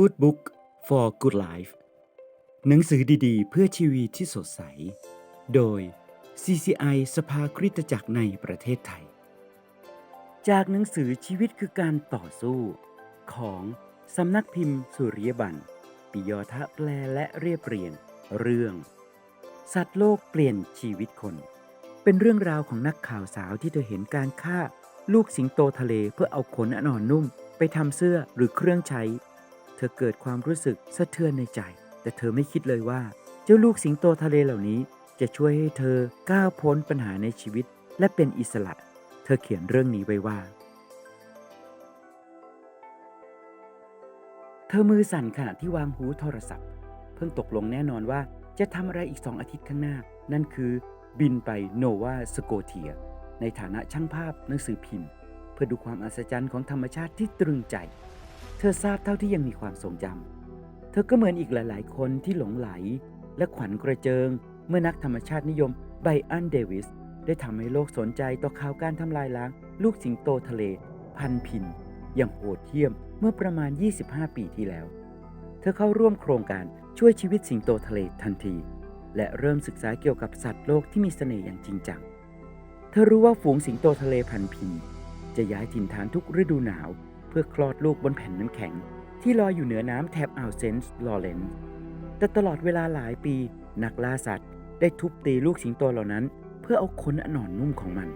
Good Book for Good Life หนังสือดีๆ เพื่อชีวิตที่สดใส โดย CCI สภาคริสตจักรในประเทศไทย จากหนังสือชีวิตคือการต่อสู้ ของสำนักพิมพ์สุริยบันปิยทะแปลและเรียบเรียงเรื่อง สัตว์โลกเปลี่ยนชีวิตคน เป็นเรื่องราวของนักข่าวสาวที่เธอเห็นการฆ่า ลูกสิงโตทะเลเพื่อเอาขนอ่อนนุ่ม ไปทำเสื้อหรือเครื่องใช้ เธอเกิดความรู้สึกสะเทือนในใจ แต่เธอไม่คิดเลยว่า เจ้าลูกสิงโตทะเลเหล่านี้ จะช่วยให้เธอก้าวพ้นปัญหาในชีวิต และเป็นอิสระ เธอเขียนเรื่องนี้ไว้ว่า เธอมือสั่นขณะที่วางหูโทรศัพท์ เพิ่งตกลงแน่นอนว่าจะทำอะไรอีกสองอาทิตย์ข้างหน้า นั่นคือ บินไปโนวาสโกเทีย ในฐานะช่างภาพหนังสือพิมพ์ เพื่อดูความอัศจรรย์ของธรรมชาติที่ตรึงใจ เธอทราบเท่าที่ยังมีความทรงจำ เธอก็เหมือนอีกหลาย ๆ คนที่หลงไหล และขวัญกระเจิง เมื่อนักธรรมชาตินิยมไบอันเดวิสได้ทำให้โลกสนใจต่อข่าวการทำลายล้าง ลูกสิงโตทะเล พันพิน อย่างโหดเหี้ยมเมื่อประมาณ 25 ปีที่แล้ว เธอเข้าร่วมโครงการช่วยชีวิตสิงโตทะเลทันที และเริ่มศึกษาเกี่ยวกับสัตว์โลกที่มีเสน่ห์อย่างจริงจัง เธอรู้ว่าฝูงสิงโตทะเลพันพินจะย้ายถิ่นฐานทุกฤดูหนาว พื่อคลอดลูกบนแผ่นน้ำแข็ง ที่ลอยอยู่เหนือน้ำแถบอ่าวเซนต์ลอเรนซ์แต่ตลอดเวลาหลายปี นักล่าสัตว์ ได้ทุบตีลูกสิงโตเหล่านั้น เพื่อเอาขนอนอนนุ่มของมัน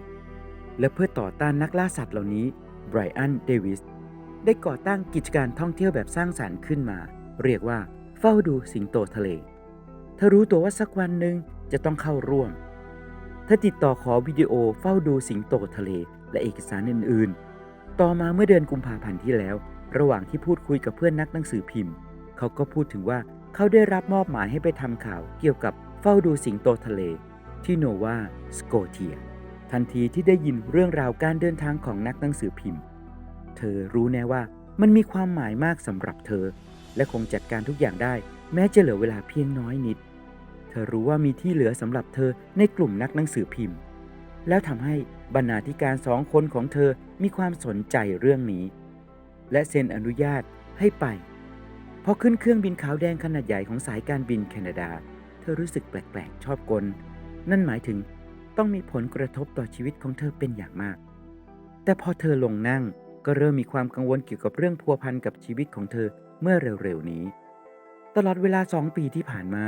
และเพื่อต่อต้านนักล่าสัตว์เหล่านี้ไบรอันเดวิสได้ก่อตั้งกิจการท่องเที่ยวแบบสร้างสารรค์ขึ้นมา เรียกว่าเฝ้าดูสิงโตทะเล เธอรู้ตัวว่าสักวันหนึ่งจะต้องเข้าร่วม เธอติดต่อขอวิดีโอเฝ้าดูสิงโตทะเล และเอกสารอื่น ต่อมาเมื่อเดือนกุมภาพันธ์ที่แล้ว ระหว่างที่พูดคุยกับเพื่อนนักหนังสือพิมพ์ เขาก็พูดถึงว่าเขาได้รับมอบหมายให้ไปทำข่าวเกี่ยวกับเฝ้าดูสิงโตทะเล ที่โนวาสโกเทีย ทันทีที่ได้ยินเรื่องราวการเดินทางของนักหนังสือพิมพ์ เธอรู้แน่ว่ามันมีความหมายมากสำหรับเธอ และคงจัดการทุกอย่างได้ แม้จะเหลือเวลาเพียงน้อยนิด เธอรู้ว่ามีที่เหลือสำหรับเธอในกลุ่มนักหนังสือพิมพ์ แล้วทำให้บรรณาธิการสองคนของเธอมีความสนใจเรื่องนี้ และเซ็นอนุญาตให้ไป พอขึ้นเครื่องบินขาวแดงขนาดใหญ่ของสายการบินแคนาดา เธอรู้สึกแปลกๆ ชอบกล นั่นหมายถึงต้องมีผลกระทบต่อชีวิตของเธอเป็นอย่างมาก แต่พอเธอลงนั่งก็เริ่มมีความกังวลเกี่ยวกับเรื่องพัวพันกับชีวิตของเธอเมื่อเร็วๆนี้ ตลอดเวลาสองปีที่ผ่านมา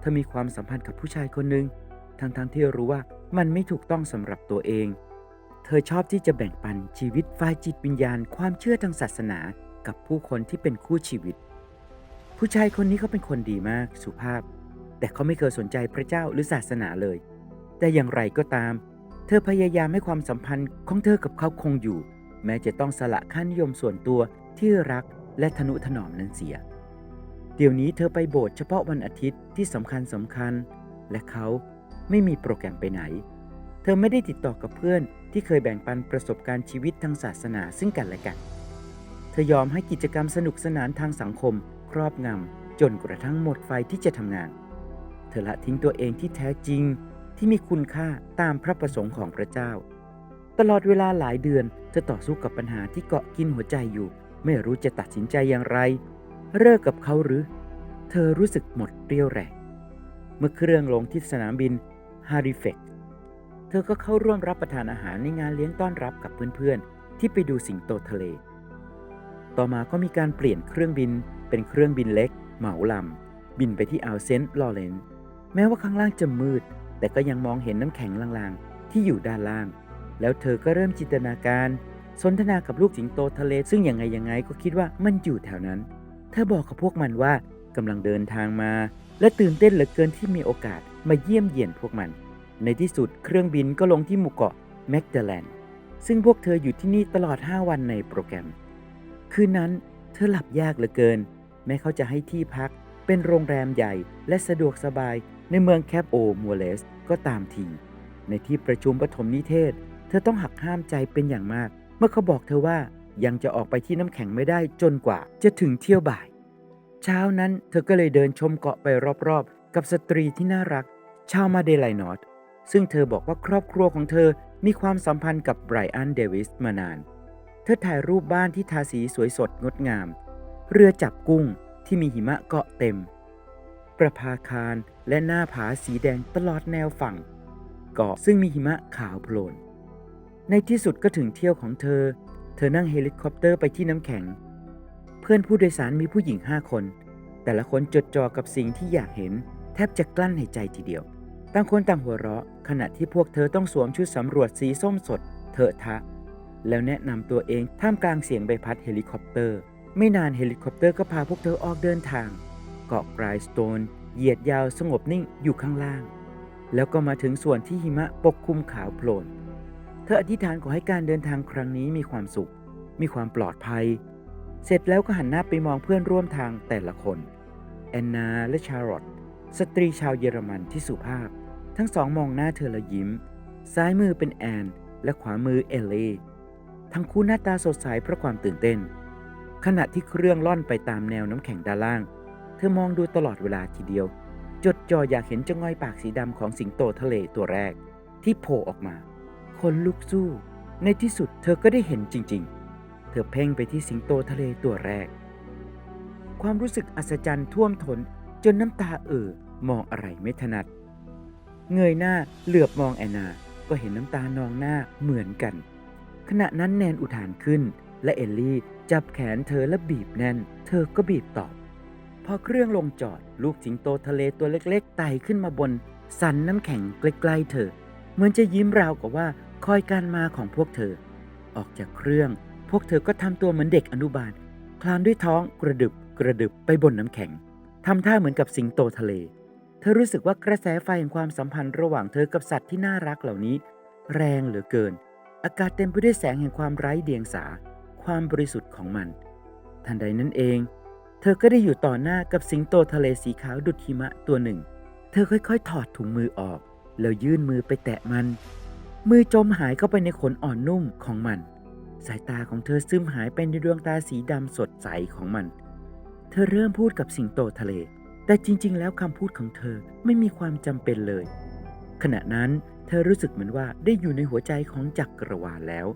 เธอมีความสัมพันธ์กับผู้ชายคนหนึ่ง ทั้งๆทที่รู้ว่ามันไม่ถูกต้องสำหรับตัวเอง เธอชอบที่จะแบ่งปันชีวิตฝ่ายจิตวิญญาณความเชื่อทางศาสนากับผู้คนที่เป็นคู่ชีวิต ผู้ชายคนนี้เขาเป็นคนดีมากสุภาพ แต่เขาไม่เคยสนใจพระเจ้าหรือศาสนาเลย แต่อย่างไรก็ตาม เธอพยายามให้ความสัมพันธ์ของเธอกับเขาคงอยู่ แม้จะต้องสละค่านิยมส่วนตัวที่รักและทนุถนอมนั้นเสีย เดี๋ยวนี้เธอไปโบสถ์เฉพาะวันอาทิตย์ที่สำคัญสำคัญ และเขา ไม่มีโปรแกรมไปไหน เธอไม่ได้ติดต่อกับเพื่อนที่เคยแบ่งปันประสบการณ์ชีวิตทางศาสนาซึ่งกันและกัน เธอยอมให้กิจกรรมสนุกสนานทางสังคม ครอบงำจนกระทั่งหมดไฟที่จะทำงาน เธอละทิ้งตัวเองที่แท้จริงที่มีคุณค่าตามพระประสงค์ของพระเจ้า ตลอดเวลาหลายเดือนเธอต่อสู้กับปัญหาที่เกาะกินหัวใจอยู่ ไม่รู้จะตัดสินใจอย่างไร เลิกกับเขาหรือ เธอรู้สึกหมดเรี่ยวแรงเมื่อเครื่องลงที่สนามบิน ฮาริเฟกเธอก็เข้าร่วมรับประทานอาหารในงานเลี้ยงต้อนรับกับเพื่อนๆ ที่ไปดูสิงโตทะเล ต่อมาก็มีการเปลี่ยนเครื่องบินเป็นเครื่องบินเล็ก เหมาลำ บินไปที่อ่าวเซนต์ลอเรนแม้ว่าข้างล่างจะมืด แต่ก็ยังมองเห็นน้ำแข็งลางๆ ที่อยู่ด้านล่าง แล้วเธอก็เริ่มจินตนาการ สนทนากับลูกสิงโตทะเล ซึ่งยังไงยังไงก็คิดว่ามันอยู่แถวนั้น เธอบอกกับพวกมันว่ากำลังเดินทางมา และตื่นเต้นเหลือเกินที่มีโอกาส มาเยี่ยมเยียนพวกมัน ในที่สุดเครื่องบินก็ลงที่หมู่เกาะแมกดาแลนซึ่งพวกเธออยู่ที่นี่ตลอด 5 วันในโปรแกรม คืนนั้นเธอหลับยากเหลือเกิน แม้เขาจะให้ที่พักเป็นโรงแรมใหญ่และสะดวกสบายในเมืองแคปโอมัวเลสก็ตามที ในที่ประชุมปฐมนิเทศ เธอต้องหักห้ามใจเป็นอย่างมาก เมื่อเขาบอกเธอว่ายังจะออกไปที่น้ำแข็งไม่ได้จนกว่าจะถึงเที่ยวบ่าย เช้านั้นเธอก็เลยเดินชมเกาะไปรอบๆ กับสตรีที่น่ารัก ชาวมาเดลายนอตซึ่งเธอบอกว่าครอบครัวของเธอมีความสัมพันธ์กับไบรอันเดวิสมานาน เธอถ่ายรูปบ้านที่ทาสีสวยสดงดงาม เรือจับกุ้งที่มีหิมะเกาะเต็ม ประภาคารและหน้าผาสีแดงตลอดแนวฝั่ง เกาะซึ่งมีหิมะขาวโพลน ในที่สุดก็ถึงเที่ยวของเธอ เธอนั่งเฮลิคอปเตอร์ไปที่น้ำแข็ง เพื่อนผู้โดยสารมีผู้หญิงห้าคน แต่ละคนจดจ่อกับสิ่งที่อยากเห็น แทบจะกลั้นหายใจทีเดียว ต่างคนต่างหัวเราะ ขณะที่พวกเธอต้องสวมชุดสำรวจสีส้มสดเถอะทะ แล้วแนะนำตัวเองท่ามกลางเสียงใบพัดเฮลิคอปเตอร์ ไม่นานเฮลิคอปเตอร์ก็พาพวกเธอออกเดินทาง เกาะไกรสโตนเหยียดยาวสงบนิ่งอยู่ข้างล่าง แล้วก็มาถึงส่วนที่หิมะปกคลุมขาวโพลน เธออธิษฐานขอให้การเดินทางครั้งนี้มีความสุข มีความปลอดภัย เสร็จแล้วก็หันหน้าไปมองเพื่อนร่วมทางแต่ละคน แอนนาและชาร์ลอตสตรีชาวเยอรมันที่สุภาพ ทั้งสองมองหน้าเธอแล้วยิ้ม ซ้ายมือเป็นแอน และขวามือเอลเล่ทั้งคู่หน้าตาสดใสเพราะความตื่นเต้น ขณะที่เครื่องล่อนไปตามแนวน้ำแข็งด้านล่าง เธอมองดูตลอดเวลาทีเดียว จดจ่ออยากเห็นจงอยปากสีดำของสิงโตทะเลตัวแรก ที่โผล่ออกมา คนลุกสู้ ในที่สุดเธอก็ได้เห็นจริง ๆ เธอเพ่งไปที่สิงโตทะเลตัวแรก ความรู้สึกอัศจรรย์ท่วมท้นจนน้ำตาเอ่อมองอะไรไม่ถนัด เงยหน้าเหลือบมองแอนนา ก็เห็นน้ำตานองหน้าเหมือนกัน ขณะนั้นแนนอุทานขึ้น และเอลลี่จับแขนเธอและบีบแน่น เธอก็บีบตอบ พอเครื่องลงจอดลูกสิงโตทะเลตัวเล็กๆไต่ขึ้นมาบน สันน้ำแข็งใกล้ๆเธอ เหมือนจะยิ้มราวกับว่าคอยการมาของพวกเธอ ออกจากเครื่อง พวกเธอก็ทำตัวเหมือนเด็กอนุบาล คลานด้วยท้องกระดึบกระดึบไปบนน้ำแข็งทำท่าเหมือนกับสิงโตทะเล ธอรู้สึกว่ากระแสไฟแห่งความสัมพันธ์ระหว่างเธอกับสัตว์ที่น่ารักเหล่านี้ แรงเหลือเกิน อากาศเต็มไปด้วยแสงแห่งความไร้เดียงสา ความบริสุทธิ์ของมัน ทันใดนั้นเอง เธอก็ได้อยู่ต่อหน้ากับสิงโตทะเลสีขาวดุจหิมะตัวหนึ่ง เธอค่อยๆ ถอดถุงมือออก แล้วยื่นมือไปแตะมัน มือจมหายเข้าไปในขนอ่อนนุ่มของมัน สายตาของเธอซึมหายไปในดวงตาสีดำสดใสของมัน เธอเริ่มพูดกับสิงโตทะเล แต่จริง ๆ แล้วคำพูดของเธอไม่มีความจำเป็นเลย ขณะนั้นเธอรู้สึกเหมือนว่าได้อยู่ในหัวใจของจักรวาลแล้ว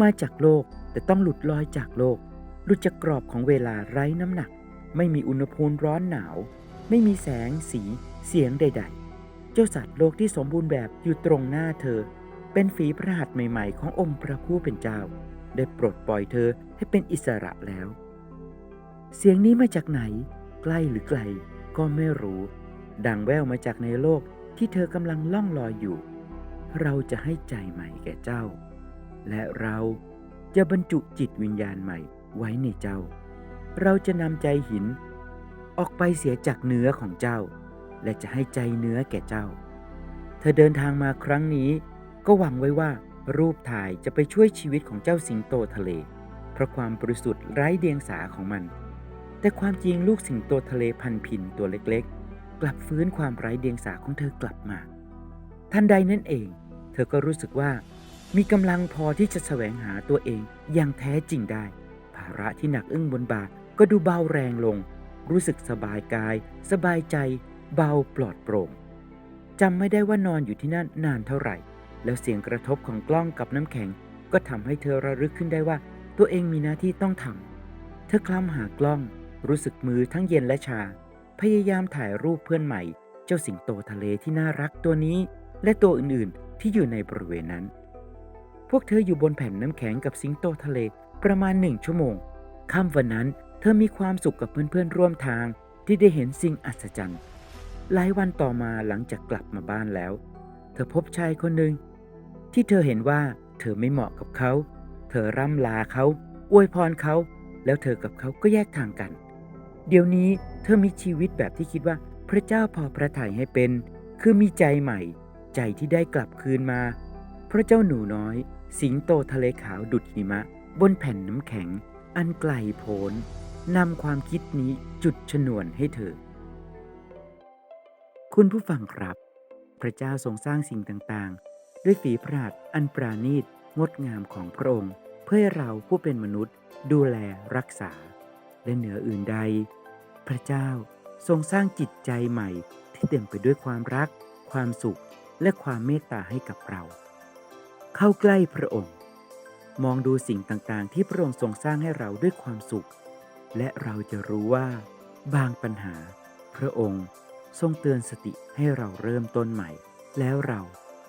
มาจากโลกแต่ต้องหลุดลอยจากโลก หลุดจากกรอบของเวลาไร้น้ำหนัก ไม่มีอุณหภูมิร้อนหนาว ไม่มีแสงสี เสียงใด ๆ เจ้าสัตว์โลกที่สมบูรณ์แบบอยู่ตรงหน้าเธอ เป็นฝีพระหัตถ์ใหม่ๆ ขององค์พระผู้เป็นเจ้า ได้ปลดปล่อยเธอให้เป็นอิสระแล้ว เสียงนี้มาจากไหน ใกล้หรือไกลก็ไม่รู้ ดังแววมาจากในโลกที่เธอกำลังล่องลอยอยู่ เราจะให้ใจใหม่แก่เจ้า และเราจะบรรจุจิตวิญญาณใหม่ไว้ในเจ้า เราจะนำใจหิน ออกไปเสียจากเนื้อของเจ้า และจะให้ใจเนื้อแก่เจ้า เธอเดินทางมาครั้งนี้ก็หวังไว้ว่ารูปถ่ายจะไปช่วยชีวิตของเจ้าสิงโตทะเล เพราะความบริสุทธิ์ไร้เดียงสาของมัน แต่ความจริงลูกสิงโตทะเลพันพินตัวเล็กๆ กลับฟื้นความไร้เดียงสาของเธอกลับมา ทันใดนั่นเอง เธอก็รู้สึกว่า มีกำลังพอที่จะแสวงหาตัวเองอย่างแท้จริงได้ ภาระที่หนักอึ้งบนบ่าก็ดูเบาแรงลง รู้สึกสบายกาย สบายใจ เบาปลอดโปร่งจำไม่ได้ว่านอนอยู่ที่นั่นนานเท่าไหร่ แล้วเสียงกระทบของกล้องกับน้ำแข็ง ก็ทำให้เธอระลึกขึ้นได้ว่า ตัวเองมีหน้าที่ต้องทำเธอคลำหากล้อง รู้สึกมือทั้งเย็นและชา พยายามถ่ายรูปเพื่อนใหม่ เจ้าสิงโตทะเลที่น่ารักตัวนี้ และตัวอื่นๆ ที่อยู่ในบริเวณนั้น พวกเธออยู่บนแผ่นน้ำแข็งกับสิงโตทะเลประมาณหนึ่งชั่วโมงค่ำวันนั้นเธอมีความสุขกับเพื่อนๆร่วมทางที่ได้เห็นสิ่งอัศจรรย์ หลายวันต่อมาหลังจากกลับมาบ้านแล้ว เธอพบชายคนหนึ่งที่เธอเห็นว่าเธอไม่เหมาะกับเขา เธอร่ำลาเขา อวยพรเขา แล้วเธอกับเขาก็แยกทางกัน เดี๋ยวนี้เธอมีชีวิตแบบที่คิดว่าพระเจ้าพอพระทัยให้เป็น คือมีใจใหม่ ใจที่ได้กลับคืนมา พระเจ้าหนูน้อย สิงโตทะเลขาวดุดหิมะ บนแผ่นน้ำแข็ง อันไกลโพ้นนำความคิดนี้จุดชนวนให้เธอ คุณผู้ฟังครับ พระเจ้าทรงสร้างสิ่งต่างๆ ด้วยฝีพระหัตถ์อันปราณีตงดงามของพระองค์ เพื่อเราผู้เป็นมนุษย์ดูแลรักษา และเหนืออื่นใด พระเจ้าทรงสร้างจิตใจใหม่ที่เต็มไปด้วยความรัก ความสุขและความเมตตาให้กับเรา เข้าใกล้พระองค์ มองดูสิ่งต่างๆ ที่พระองค์ทรงสร้างให้เราด้วยความสุข และเราจะรู้ว่า บางปัญหา พระองค์ทรงเตือนสติให้เราเริ่มต้นใหม่ แล้วเรา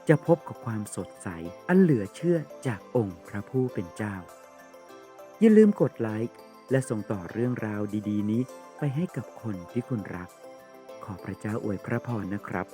จะพบกับความสดใส อันเหลือเชื่อจากองค์พระผู้เป็นเจ้า อย่าลืมกดไลค์ และส่งต่อเรื่องราวดี ๆ นี้ไปให้กับคนที่คุณรัก ขอพระเจ้าอวยพระพรนะครับ